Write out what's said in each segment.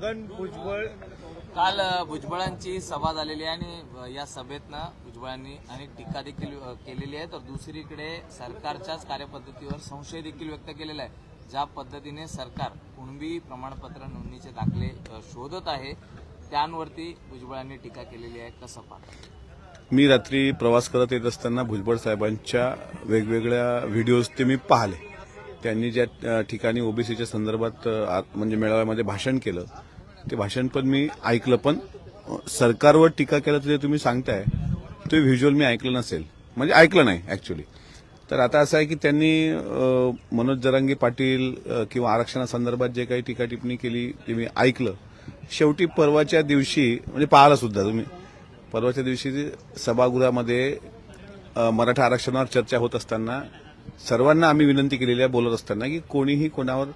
छगन भुजबळ. काल भुजबळांची सभा झालेली आहे आणि या सभेतनं भुजबळांनी अनेक टीका देखील केलेली आहे तर दुसरीकडे सरकारच्याच कार्यपद्धतीवर संशय देखील व्यक्त केलेला आहे. ज्या पद्धतीने सरकार कुणबी प्रमाणपत्र नोंदणीचे दाखले शोधत आहे त्यांवरती भुजबळांनी टीका केलेली आहे. कसं पाहता? मी रात्री प्रवास करत येत असताना भुजबळ साहेबांच्या वेगवेगळ्या व्हिडिओज ते मी पाहिले. त्यांनी ज्या ठिकाणी ओबीसीच्या संदर्भात म्हणजे मेळाव्यामध्ये भाषण केलं ते भाषण पण मी ऐकलं पण सरकारवर टीका केलं तरी तुम्ही सांगताय ते व्हिज्युअल मी ऐकलं नसेल. म्हणजे ऐकलं नाही ऍक्च्युली तर आता असं आहे की त्यांनी मनोज जरांगी पाटील किंवा आरक्षणासंदर्भात जे काही टीका टिप्पणी केली ते मी ऐकलं शेवटी परवाच्या दिवशी म्हणजे पाहिला सुद्धा तुम्ही परवाच्या दिवशी सभागृहामध्ये मराठा आरक्षणावर चर्चा होत असताना सर्वांना आम्ही विनंती केलेली आहे बोलत असताना की कोणीही कोणावर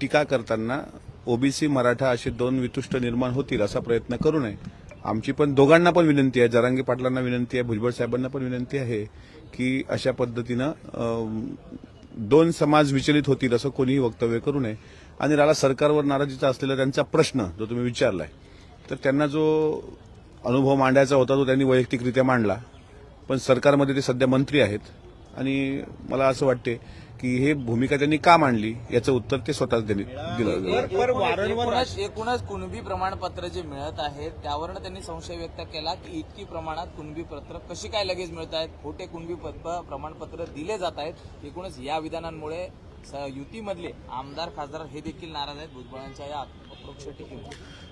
टीका करताना ओबीसी मराठा असे दोन वितुष्ट निर्माण होतील असा प्रयत्न करू नये. आमची पण दोघांना पण विनंती आहे जरांगे पाटलांना विनंती आहे भुजबळ साहेबांना पण विनंती आहे की अशा पद्धतीनं दोन समाज विचलित होतील असं कोणीही वक्तव्य करू नये. आणि राहिला सरकारवर नाराजीचा असलेला त्यांचा प्रश्न जो तुम्ही विचारलाय तर त्यांना जो अनुभव मांडायचा होता तो त्यांनी वैयक्तिकरित्या मांडला. पण सरकारमध्ये ते सध्या मंत्री आहेत. आणि मला असं वाटते की हे भूमिका त्यांनी का मांडली याचं उत्तर ते स्वतःच दिलं. पर वारंवार एकूणच कुणबी प्रमाणपत्र जे मिळत आहेत त्यावरनं त्यांनी संशय व्यक्त केला की इतकी प्रमाणात कुणबी पत्र कशी काय लगेच मिळत आहेत? खोटे कुणबी पत्र प्रमाणपत्र दिले जात आहेत. एकूणच या विधानांमुळे स- युतीमधले आमदार खासदार हे देखील नाराज आहेत. भुजबळांच्या या अप्रोक्ष टीकेमुळे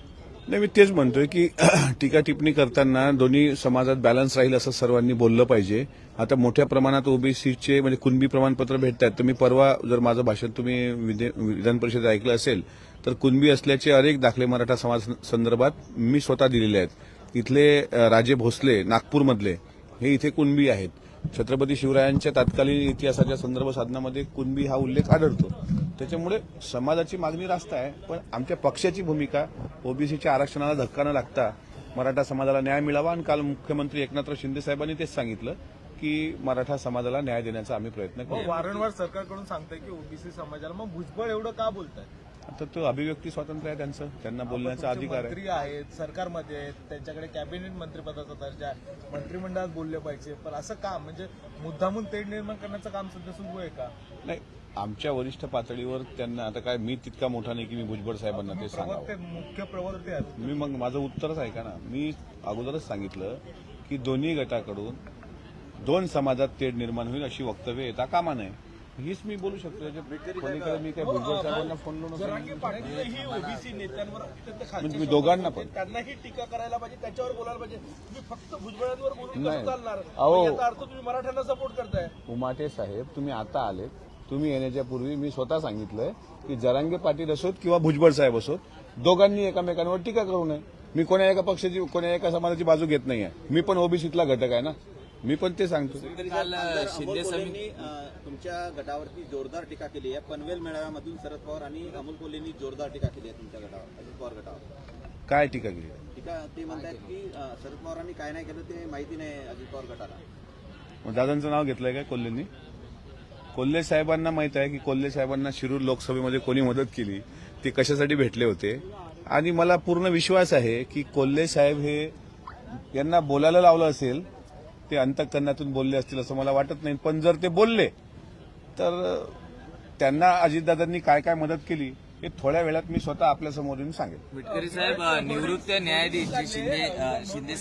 नाही मी तेच म्हणतोय की टीका टिप्पणी करताना दोन्ही समाजात बॅलन्स राहील असं सर्वांनी बोललं पाहिजे. आता मोठ्या प्रमाणात ओबीसीचे म्हणजे कुणबी प्रमाणपत्र भेटत आहेत तुम्ही परवा जर माझं भाषण तुम्ही विधान परिषदेत ऐकलं असेल तर कुणबी असल्याचे अनेक दाखले मराठा समाज संदर्भात मी स्वतः दिलेले आहेत. इथले राजे भोसले नागपूरमधले हे इथे कुणबी आहेत. छत्रपती शिवरायांच्या तत्कालीन इतिहासाच्या संदर्भ साधनामध्ये कुणबी हा उल्लेख आढळतो. त्याच्यामुळे समाजाची मागणी रास्त आहे पण आमच्या पक्षाची भूमिका ओबीसीच्या आरक्षणाला धक्का न लागता मराठा समाजाला न्याय मिळावा आणि काल मुख्यमंत्री एकनाथराव शिंदे साहेबांनी तेच सांगितलं की मराठा समाजाला न्याय देण्याचा आम्ही प्रयत्न करू वारंवार सरकारकडून सांगताय की ओबीसी समाजाला मग भुजबळ एवढं का बोलताय? आता तो अभिव्यक्ती स्वातंत्र्य आहे त्यांचं त्यांना बोलण्याचा अधिकार आहे. मंत्री आहेत सरकारमध्ये आहेत त्यांच्याकडे कॅबिनेट मंत्रिपदाचा दर्जा आहे. मंत्रिमंडळात बोलले पाहिजे पण असं काम म्हणजे मुद्दामून तेढ निर्माण करण्याचं काम सध्या सुरू आहे का? नाही आमच्या वरिष्ठ पातळीवर त्यांना आता काय मी तितका मोठा नाही की मी भुजबळ साहेबांना ते सांगावं. प्रवक्ते मुख्य प्रवक्ते मी मग माझं उत्तरच ऐका ना? मी अगोदरच सांगितलं की दोन्ही गटाकडून दोन समाजात तेढ निर्माण होईल अशी वक्तव्य येता कामा नये हीच मी बोलू शकतो. पलीकडे मी काय भुजबळ साहेबांना फोन लावून म्हणजे मी दोघांना पण. त्यांनाही टीका करायला पाहिजे त्याच्यावर बोलायला पाहिजे. तुम्ही फक्त भुजबळांवर बोलून चालणार? अहो. मराठ्यांना सपोर्ट करताय. उमाटे साहेब तुम्ही आता आले तुम्ही येण्याच्या पूर्वी मी स्वतः सांगितलंय की जरांगे पाटील असोत किंवा भुजबळ साहेब असोत दोघांनी एकमेकांवर टीका करू नये. मी कोण्या एका पक्षाची कोण्या एका समाजाची बाजू घेत नाहीये. मी पण ओबीसीतला घटक आहे ना. मी पण ते सांगतो. शिंदे तुमच्या गटावरती जोरदार टीका केली आहे. पनवेल मेळाव्यामधून शरद पवार आणि अमोल कोल्हेंनी जोरदार टीका केली आहे तुमच्या गटावर अजित पवार गटावर. काय टीका केली? टीका ते म्हणतात की शरद पवारांनी काय नाही केलं ते माहिती नाही अजित पवार गटाला. मग दादांचं नाव घेतलंय काय कोल्हेंनी? कोल्हे साहेबांना माहीत आहे की कोल्हे साहेबांना शिरूर लोकसभेमध्ये कोणी मदत केली ते कशासाठी भेटले होते? आणि मला पूर्ण विश्वास आहे की कोल्हे साहेब हे यांना बोलायला लावलं असेल ते अंतकरणातून बोलले असतील असं मला वाटत नाही. पण जर ते बोलले तर त्यांना अजितदादांनी काय काय मदत केली हे थोड्या वेळात मी स्वतः आपल्यासमोर येऊन सांगेन. विटकरी साहेब निवृत्त न्यायाधीश शिंदे शिंदे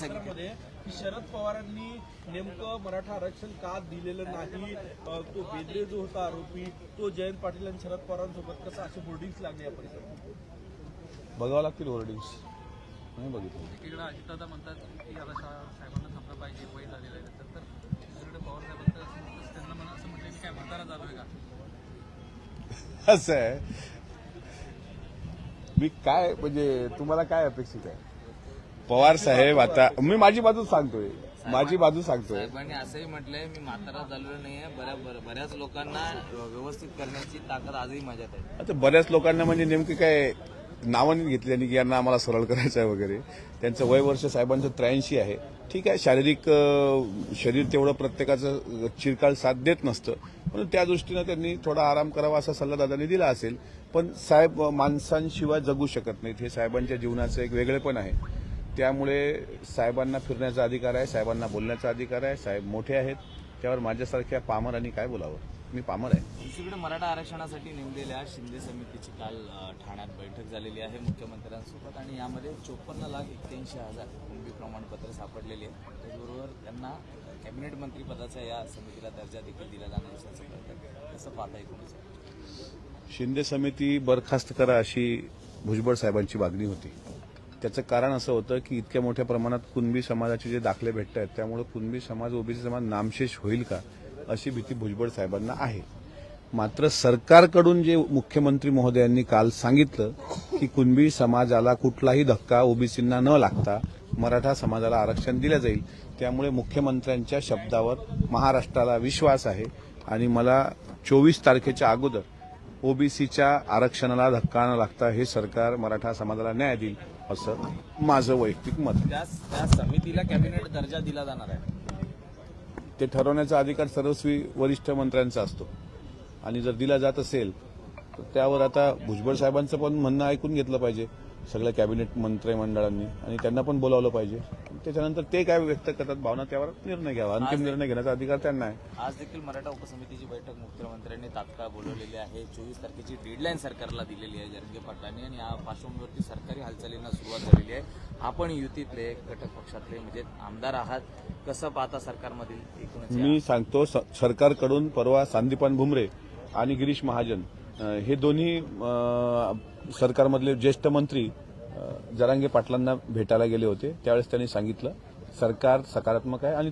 की शरद पवारांनी नेमकं मराठा आरक्षण का दिलेलं नाही? तो बेदरे जो होता आरोपी तो जयंत पाटील आणि शरद पवारांसोबत कसं असे होर्डिंग्स लागले या परिसरात? बघावं लागतील होर्डिंग्स नाही बघितलं. एकीकडे अजितदादा म्हणतात की आता शा- साहेबांना थांबलं पाहिजे वय झालेलं आहे तर दुसरीकडे पवार साहेबांचं त्यांना म्हणा असं म्हटलं की काय म्हातारा चालू आहे का? असं आहे. मी काय म्हणजे तुम्हाला काय अपेक्षित आहे? पवार साहेब आता मी माझी बाजू सांगतोय. माझी बाजू सांगतोय. साहेबांनी असंही म्हटलंय मी म्हातारा झालेलो नाहीये. बऱ्या बऱ्या- बऱ्याच लोकांना व्यवस्थित करण्याची ताकद आजही माझ्यात आहे. आता बऱ्याच लोकांना म्हणजे नेमकी काय नावं नाही घेतली त्यांनी की यांना आम्हाला सरळ करायचं आहे वगैरे. त्यांचं वय वर्ष साहेबांचं त्र्याऐंशी आहे. ठीक आहे शारीरिक अं, शरीर तेवढं प्रत्येकाचं चिरकाळ साथ देत नसतं. म्हणून त्या दृष्टीनं त्यांनी थोडा आराम करावा असा सल्ला दादांनी दिला असेल. पण साहेब माणसांशिवाय जगू शकत नाहीत. हे साहेबांच्या जीवनाचं एक वेगळेपण आहे. त्यामुळे साहेबांना फिरण्याचा अधिकार आहे साहेबांना बोलण्याचा अधिकार आहे साहेब मोठे आहेत. त्यावर माझ्यासारख्या पामरांनी काय बोलावं? मी पामर आहे. दुसरीकडे मराठा आरक्षणासाठी नेमलेल्या शिंदे समितीची काल ठाण्यात बैठक झालेली आहे मुख्यमंत्र्यांसोबत आणि यामध्ये चोपन्न लाख एक्क्याऐंशी हजार कुणबी प्रमाणपत्र सापडलेली आहे त्याचबरोबर त्यांना कॅबिनेट मंत्री पदाचा या समितीला दर्जा देखील दिला जाणार असल्याचं कळतं कसं पाहता एकूणच शिंदे समिती बरखास्त करा अशी भुजबळ साहेबांची मागणी होती. त्याचं कारण असं होतं की इतक्या मोठ्या प्रमाणात कुणबी समाजाचे जे दाखले भेटत आहेत त्यामुळे कुणबी समाज ओबीसी समाज नामशेष होईल का अशी भीती भुजबळ साहेबांना आहे. मात्र सरकारकडून जे मुख्यमंत्री महोदयांनी काल सांगितलं की कुणबी समाजाला कुठलाही धक्का ओबीसींना न लागता मराठा समाजाला आरक्षण दिलं जाईल. त्यामुळे मुख्यमंत्र्यांच्या शब्दावर महाराष्ट्राला विश्वास आहे. आणि मला चोवीस तारखेच्या अगोदर ओबीसीच्या आरक्षणाला धक्का न लागता हे सरकार मराठा समाजाला न्याय देईल असं माझं वैयक्तिक मत आहे. त्या त्या समितीला कॅबिनेट दर्जा दिला जाणार आहे. ते ठरवण्याचा अधिकार सर्वस्वी वरिष्ठ मंत्र्यांचा असतो. आणि जर दिला जात असेल तर त्यावर आता भुजबळ साहेबांचं पण म्हणणं ऐकून घेतलं पाहिजे. सगळ्या कॅबिनेट मंत्रिमंडळांनी. आणि त्यांना पण बोलावलं पाहिजे. त्याच्यानंतर ते काय व्यक्त करतात भावना त्यावर निर्णय घ्यावा. अंतिम निर्णय घेण्याचा अधिकार त्यांना आहे. आज देखील मराठा उपसमितीची बैठक मुख्यमंत्र्यांनी तात्काळ बोलवलेली आहे. चोवीस तारखेची डेडलाईन सरकारला दिलेली आहे जरंगे पाटलांनी. आणि या पार्श्वभूमीवरती सरकारी हालचालींना सुरुवात झालेली आहे. आपण युतीतले घटक पक्षातले म्हणजे आमदार आहात. कसं पाहता सरकारमधील मी सांगतो सरकारकडून परवा संदीपान भुमरे आणि गिरीश महाजन हे दोन्ही सरकारमधले ज्येष्ठ मंत्री जरांगे पाटलांना भेटायला गेले होते. त्यावेळेस त्यांनी सांगितलं सरकार सकारात्मक आहे आणि